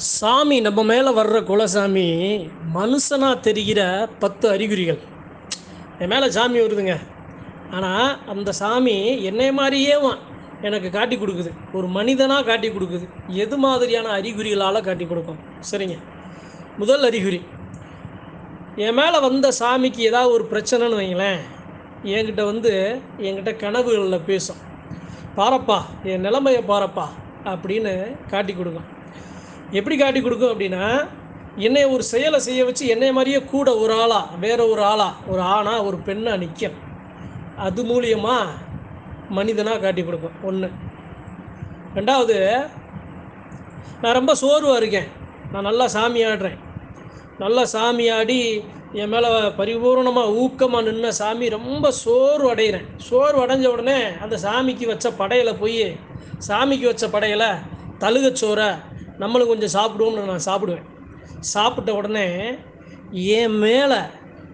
சாமி நம்ம மேலே வர்ற குலசாமி மனுஷனாக தெரிகிற பத்து அறிகுறிகள். என் மேலே சாமி வருதுங்க. ஆனால் அந்த சாமி என்னை மாதிரியேவான் எனக்கு காட்டி கொடுக்குது. ஒரு மனிதனாக காட்டி கொடுக்குது. எது மாதிரியான அறிகுறிகளால் காட்டி கொடுக்கும்? சரிங்க. முதல் அறிகுறி. என் மேலே வந்த சாமிக்கு ஏதாவது ஒரு பிரச்சனைன்னு வைங்களேன். என்கிட்ட வந்து என்கிட்ட கனவுகளில் பேசும். பாரப்பா என் நிலைமையை பாரப்பா அப்படின்னு காட்டி கொடுக்கும். எப்படி காட்டி கொடுக்கும் அப்படின்னா என்னை ஒரு செயலை செய்ய வச்சு என்னை மாதிரியே கூட ஒரு ஆளா வேற ஒரு ஆளா ஒரு ஆணா ஒரு பெண்ணா நிற்கும் அது மூலியமாக மனிதனாக காட்டி கொடுக்கும். ஒன்று ரெண்டாவது நான் ரொம்ப சோர்வாக இருக்கேன். நான் நல்லா சாமி ஆடுறேன். நல்லா சாமி ஆடி என் மேலே பரிபூர்ணமாக ஊக்கமாக நின்ன சாமி ரொம்ப சோர்வு அடைகிறேன் சோர்வு அடைஞ்ச உடனே அந்த சாமிக்கு வச்ச படையலை போய் சாமிக்கு வச்ச படையலை தழுகச்சோரை நம்மளும் கொஞ்சம் சாப்பிடுவோம்னு நான் சாப்பிடுவேன். சாப்பிட்ட உடனே என் மேலே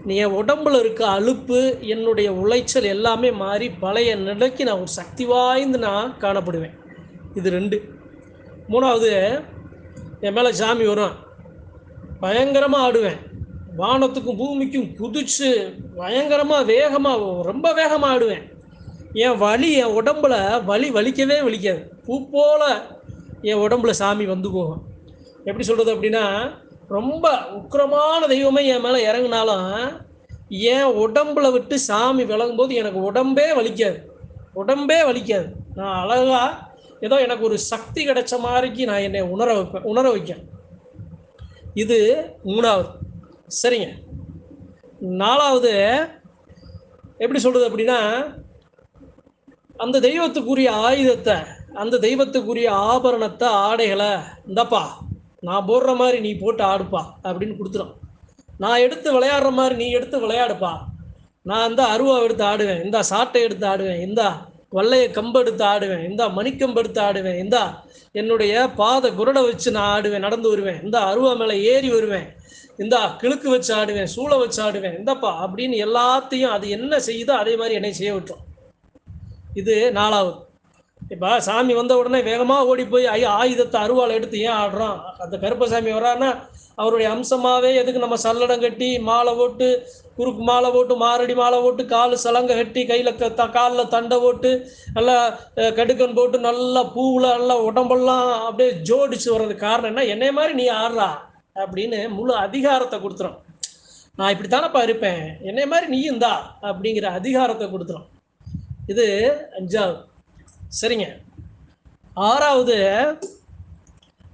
என் உடம்புல இருக்க அலுப்பு என்னுடைய உளைச்சல் எல்லாமே மாறி பழைய நிலைக்கு நான் ஒரு சக்தி வாய்ந்து நான் காணப்படுவேன். இது ரெண்டு. மூணாவது என் மேலே சாமி வரும் பயங்கரமாக ஆடுவேன். வானத்துக்கும் பூமிக்கும் குதிச்சு பயங்கரமாக வேகமாக ரொம்ப வேகமாக ஆடுவேன். என் வலி என் உடம்புல வலி வலிக்கவே வலிக்காது. பூ போல் என் உடம்புல சாமி வந்து போகும். எப்படி சொல்கிறது அப்படின்னா ரொம்ப உக்கிரமான தெய்வமே என் மேலே இறங்குனாலும் என் உடம்புல விட்டு சாமி விலகும்போது எனக்கு உடம்பே வலிக்காது. உடம்பே வலிக்காது. நான் அழகாக ஏதோ எனக்கு ஒரு சக்தி கிடைச்ச மாதிரிக்கு நான் என்னை உணர வைப்பேன் உணர வைக்கேன். இது மூணாவது. சரிங்க. நாலாவது எப்படி சொல்கிறது அப்படின்னா அந்த தெய்வத்துக்குரிய ஆயுதத்தை அந்த தெய்வத்துக்குரிய ஆபரணத்தை ஆடைகளை இந்தப்பா நான் போடுற மாதிரி நீ போட்டு ஆடுப்பா அப்படின்னு கொடுத்துரும். நான் எடுத்து விளையாடுற மாதிரி நீ எடுத்து விளையாடுப்பா. நான் இந்த அருவா எடுத்து ஆடுவேன் இந்த சாட்டை எடுத்து ஆடுவேன் இந்த வல்லைய கம்பு எடுத்து ஆடுவேன் இந்த மணிக்கம்பு எடுத்து ஆடுவேன் இந்த என்னுடைய பாத குரடை வச்சு நான் ஆடுவேன் நடந்து வருவேன் இந்த அருவா மேலே ஏறி வருவேன் இந்த கிழுக்கு வச்சு ஆடுவேன் சூளை வச்சு ஆடுவேன் இந்தப்பா அப்படின்னு எல்லாத்தையும் அது என்ன செய்யுதோ அதே மாதிரி என்னை செய்ய விட்டுரும். இது நாலாவது. இப்போ சாமி வந்த உடனே வேகமாக ஓடி போய் ஐ ஆயுதத்தை அருவாளை எடுத்து ஏன் ஆடுறோம் அந்த கருப்பசாமி வரான்னா அவருடைய அம்சமாகவே எதுக்கு நம்ம சல்லடம் கட்டி மாலை ஓட்டு குறுக்கு மாலை ஓட்டு மாரடி மாலை போட்டு கால் சலங்கை கட்டி கையில் க த காலில் தண்டை போட்டு நல்லா கடுக்கன் போட்டு நல்லா பூவில் நல்லா உடம்பெல்லாம் அப்படியே ஜோடிச்சு வர்றது காரணம் என்ன? என்னை மாதிரி நீ ஆடுறா அப்படின்னு முழு அதிகாரத்தை கொடுத்துரும். நான் இப்படி தானப்பா இருப்பேன்? என்னை மாதிரி நீயும் தா அப்படிங்கிற அதிகாரத்தை கொடுத்துரும். இது அஞ்சாவது. சரிங்க. ஆறாவது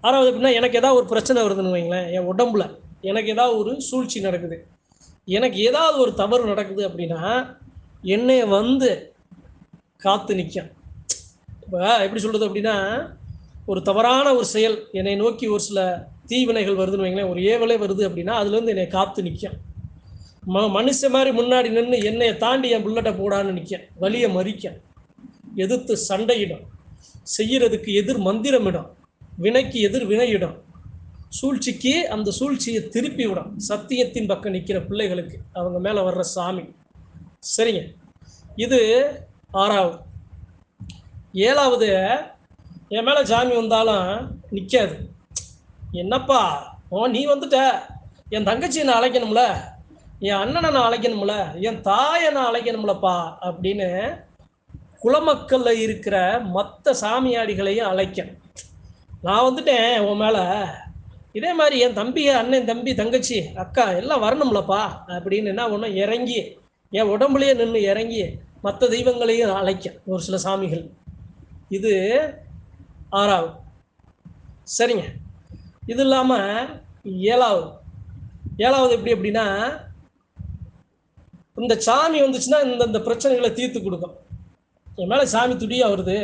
ஆறாவது எப்படின்னா எனக்கு ஏதாவது ஒரு பிரச்சனை வருதுன்னு வைங்களேன். என் உடம்புல எனக்கு ஏதாவது ஒரு சூழ்ச்சி நடக்குது. எனக்கு ஏதாவது ஒரு தவறு நடக்குது அப்படின்னா என்னை வந்து காத்து நிற்கும் இப்போ எப்படி சொல்கிறது அப்படின்னா ஒரு தவறான ஒரு செயல் என்னை நோக்கி ஒரு சில தீவினைகள் வருதுன்னு வைங்களேன். ஒரு ஏவலே வருது அப்படின்னா அதுலேருந்து என்னை காத்து நிற்கும் ம மனுஷன் மாதிரி முன்னாடி நின்று என்னையை தாண்டி என் புல்லட்டை போடான்னு நிற்கும் வலியை மறிக்கும். எதிர்த்து சண்டையிடும். செய்யறதுக்கு எதிர் மந்திரமிடும். வினைக்கு எதிர் வினையிடும். சூழ்ச்சிக்கு அந்த சூழ்ச்சியை திருப்பி விடும். சத்தியத்தின் பக்கம் நிற்கிற பிள்ளைகளுக்கு அவங்க மேலே வர்ற சாமி. சரிங்க. இது ஆறாவது. ஏழாவது என் மேலே சாமி வந்தாலும் நிற்காது என்னப்பா ஓ நீ வந்துட்ட. என் தங்கச்சியை நான் அழைக்கணும்ல. என் அண்ணனை நான் அழைக்கணும்ல. என் தாயை நான் அழைக்கணும்லப்பா அப்படின்னு குலமக்கல்ல இருக்கிற மற்ற சாமியாடிகளையும் அழைக்கணும் நான் வந்துட்டேன் உன் மேலே. இதே மாதிரி என் தம்பி அண்ணன் தம்பி தங்கச்சி அக்கா எல்லாம் வரணும்லப்பா அப்படின்னு என்ன ஒன்றும் இறங்கி என் உடம்புலயே நின்று இறங்கி மற்ற தெய்வங்களையும் அழைக்க ஒரு சில சாமிகள். இது ஆறாவது. சரிங்க. இது இல்லாமல் ஏழாவது. ஏழாவது எப்படி அப்படின்னா இந்த சாமி வந்துச்சுன்னா இந்த பிரச்சனைகளை தீர்த்து கொடுக்கும். என் மேலே சாமி துடியா வருது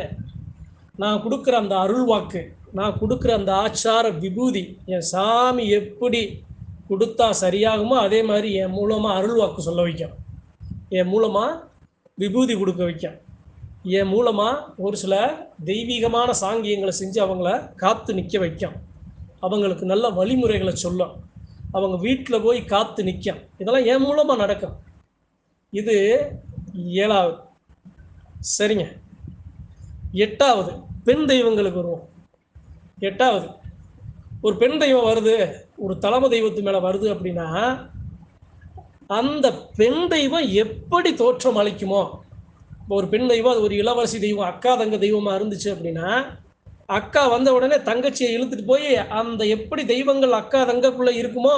நான் கொடுக்குற அந்த அருள் வாக்கு நான் கொடுக்குற அந்த ஆச்சார விபூதி என் சாமி எப்படி கொடுத்தா சரியாகுமோ அதே மாதிரி என் மூலமாக அருள் வாக்கு சொல்ல வைக்கும். என் மூலமாக விபூதி கொடுக்க வைக்கும். என் மூலமாக ஒரு சில தெய்வீகமான சாங்கியங்களை செஞ்சு அவங்கள காத்து நிற்க வைக்கும். அவங்களுக்கு நல்ல வழிமுறைகளை சொல்லும். அவங்க வீட்டில் போய் காத்து நிற்கும் இதெல்லாம் என் மூலமாக நடக்கும். இது ஏழாவது. சரிங்க. எட்டாவது பெண் தெய்வங்களுக்கு வருவோம். எட்டாவது ஒரு பெண் தெய்வம் வருது ஒரு தலைமை தெய்வத்து மேலே வருது அப்படின்னா அந்த பெண் தெய்வம் எப்படி தோற்றம் அளிக்குமோ இப்போ ஒரு பெண் தெய்வம் அது ஒரு இளவரசி தெய்வம் அக்கா தங்க தெய்வமாக இருந்துச்சு அப்படின்னா அக்கா வந்த உடனே தங்கச்சியை இழுத்துட்டு போய் அந்த எப்படி தெய்வங்கள் அக்கா தங்கக்குள்ளே இருக்குமோ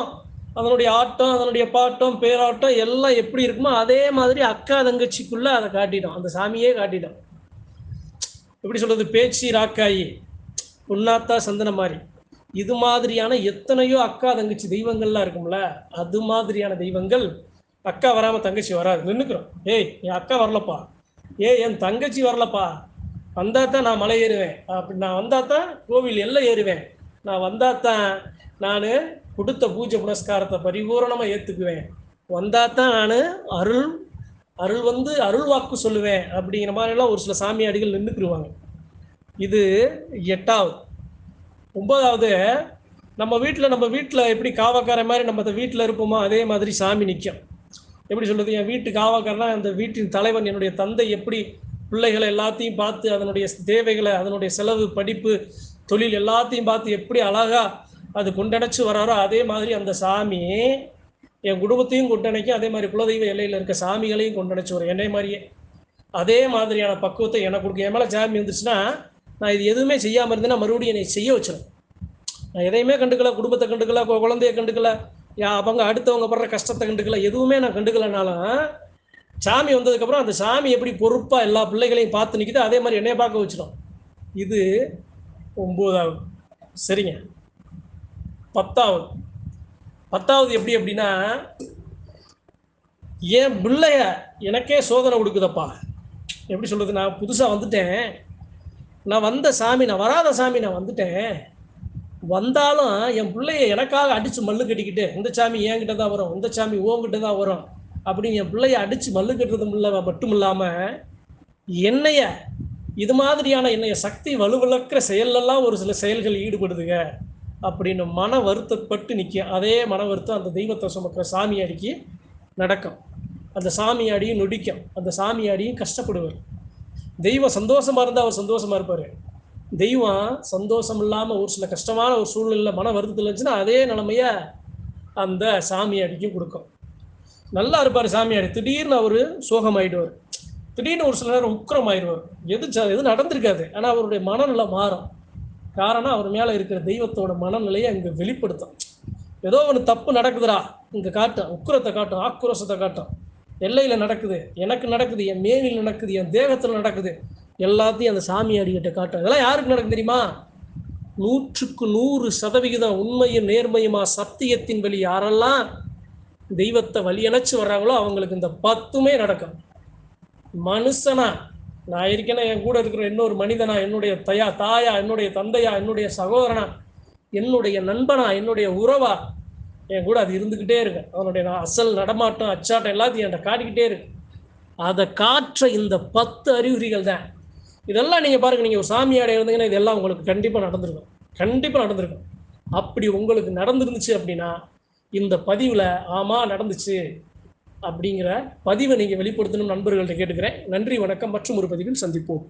அதனுடைய ஆட்டம் அதனுடைய பாட்டம் பேராட்டம் எல்லாம் எப்படி இருக்குமோ அதே மாதிரி அக்கா தங்கச்சிக்குள்ளே அதை காட்டிடும். அந்த சாமியே காட்டிடும். எப்படி சொல்கிறது பேச்சு ராக்காயி பொன்னாத்தா சந்தன மாதிரி. இது மாதிரியான எத்தனையோ அக்கா தங்கச்சி தெய்வங்கள்லாம் இருக்கும்ல அது மாதிரியான தெய்வங்கள் அக்கா வராமல் தங்கச்சி வராது. நின்றுக்கிறோம் ஏய் என் அக்கா வரலப்பா. ஏய் என் தங்கச்சி வரலப்பா. வந்தா தான் நான் மலை ஏறுவேன். அப்படி நான் வந்தா தான் கோவில் எல்லாம் ஏறுவேன். நான் வந்தால் தான் நான் கொடுத்த பூஜை புனஸ்காரத்தை பரிபூரணமாக ஏற்றுக்குவேன் வந்தால் தான் நான் அருள் அருள் வந்து அருள் வாக்கு சொல்லுவேன் அப்படிங்கிற மாதிரிலாம் ஒரு சில சாமியாடிகள் நின்றுக்குருவாங்க இது எட்டாவது. ஒன்பதாவது நம்ம வீட்டில் நம்ம வீட்டில் எப்படி காவக்கார மாதிரி நம்ம வீட்டில் இருப்போமோ அதே மாதிரி சாமி நிற்கும் எப்படி சொல்கிறது என் வீட்டு காவக்காரனா அந்த வீட்டின் தலைவன் என்னுடைய தந்தை எப்படி பிள்ளைகளை எல்லாத்தையும் பார்த்து அதனுடைய தேவைகளை அதனுடைய செலவு படிப்பு தொழில் எல்லாத்தையும் பார்த்து எப்படி அழகா அது கொண்டடைச்சு வராரோ அதே மாதிரி அந்த சாமி என் குடும்பத்தையும் கொண்டடைக்கும். அதே மாதிரி குலதெய்வ எல்லையில் இருக்க சாமிகளையும் கொண்டடைச்சு வரும். என்னை மாதிரியே. அதே மாதிரியான பக்குவத்தை எனக்கு கொடுக்கும். என் மேலே சாமி வந்துச்சுன்னா நான் இது எதுவுமே செய்யாமல் இருந்தேன்னா மறுபடியும் என்னை செய்ய வச்சிடும் நான் எதையுமே கண்டுக்கல. குடும்பத்தை கண்டுக்கல. குழந்தைய கண்டுக்கல. யா அவங்க அடுத்தவங்க படுற கஷ்டத்தை கண்டுக்கல. எதுவுமே நான் கண்டுக்கலனாலும் சாமி வந்ததுக்கப்புறம் அந்த சாமி எப்படி பொறுப்பாக எல்லா பிள்ளைகளையும் பார்த்து நிற்கிதோ அதே மாதிரி என்னைய பார்க்க வச்சிடும் இது ஒம்போதாவது. சரிங்க. பத்தாவது. பத்தாவது எப்படி அப்படின்னா என் பிள்ளைய எனக்கே சோதனை கொடுக்குதப்பா? எப்படி சொல்கிறது நான் புதுசாக வந்துட்டேன். நான் வந்த சாமி நான் வராத சாமி நான் வந்துட்டேன். வந்தாலும் என் பிள்ளைய எனக்காக அடித்து மல்லு கட்டிக்கிட்டு இந்த சாமி என்கிட்ட தான் வரும் இந்த சாமி ஓங்கிட்ட தான் வரும் அப்படின்னு என் பிள்ளைய அடித்து மல்லு கட்டுறது மட்டும் இல்லாமல் என்னைய இது மாதிரியான என்னைய சக்தி வலுவிழக்கிற செயல்லெல்லாம் ஒரு சில செயல்கள் ஈடுபடுதுங்க. அப்படின்னு மன வருத்தப்பட்டு நிற்கும் அதே மன வருத்தம் அந்த தெய்வத்தை சுமக்கிற சாமியாடிக்கு நடக்கும். அந்த சாமியாடியும் நொடிக்கும். அந்த சாமியாடியும் கஷ்டப்படுவார். தெய்வம் சந்தோஷமாக இருந்தால் அவர் சந்தோஷமாக இருப்பார். தெய்வம் சந்தோஷம் இல்லாமல் ஒரு சில கஷ்டமான ஒரு சூழ்நிலை மன வருத்தத்தில் இருந்துச்சுன்னா அதே நிலமையை அந்த சாமியாடிக்கும் கொடுக்கும். நல்லா இருப்பார் சாமியாடி திடீர்னு அவர் சோகமாயிடுவார். திடீர்னு ஒரு சில நேரம் உக்கிரமாயிடுவார் எது எது நடந்திருக்காது. ஆனால் அவருடைய மனநிலை மாறும். காரணம் அவர் மேலே இருக்கிற தெய்வத்தோட மனநிலையை அங்கே வெளிப்படுத்தும். ஏதோ ஒன்று தப்பு நடக்குதுடா. இங்கே காட்டும். உக்கிரத்தை காட்டும். ஆக்ரோஷத்தை காட்டும். எல்லையில் நடக்குது. எனக்கு நடக்குது. என் மேனில் நடக்குது. என் தேகத்தில் நடக்குது. எல்லாத்தையும் அந்த சாமியாடிகிட்ட காட்டும். இதெல்லாம் யாருக்கு நடக்கும் தெரியுமா? நூற்றுக்கு நூறு சதவிகிதம் உண்மையும் நேர்மையுமா சத்தியத்தின் வழி யாரெல்லாம் தெய்வத்தை வழியணைச்சு வர்றாங்களோ அவங்களுக்கு இந்த பத்துமே நடக்கும். மனுஷனா? நான் இருக்கேன்னா என் கூட இருக்கிற இன்னொரு மனிதனா என்னுடைய தயா தாயா என்னுடைய தந்தையா என்னுடைய சகோதரனா என்னுடைய நண்பனா என்னுடைய உறவா? என் கூட அது இருந்துக்கிட்டே இருக்கு. அவனுடைய நான் அசல் நடமாட்டம் அச்சாட்டம் எல்லாத்தையும் என்கிட்ட காட்டிக்கிட்டே இருக்கு. அதை காற்ற இந்த பத்து அறிகுறிகள் தான். இதெல்லாம் நீங்கள் பாருங்கள் நீங்கள் ஒரு சாமியாடை இருந்தீங்கன்னா இதெல்லாம் உங்களுக்கு கண்டிப்பாக நடந்திருக்கும். கண்டிப்பாக நடந்திருக்கும். அப்படி உங்களுக்கு நடந்துருந்துச்சு அப்படின்னா இந்த பதிவில் ஆமாம் நடந்துச்சு. அப்படிங்கிற பதிவை நீங்கள் வெளிப்படுத்தணும் நண்பர்கள்ட்ட கேட்டுக்கிறேன். நன்றி வணக்கம் மற்றும் ஒரு பதிவில் சந்திப்போம்.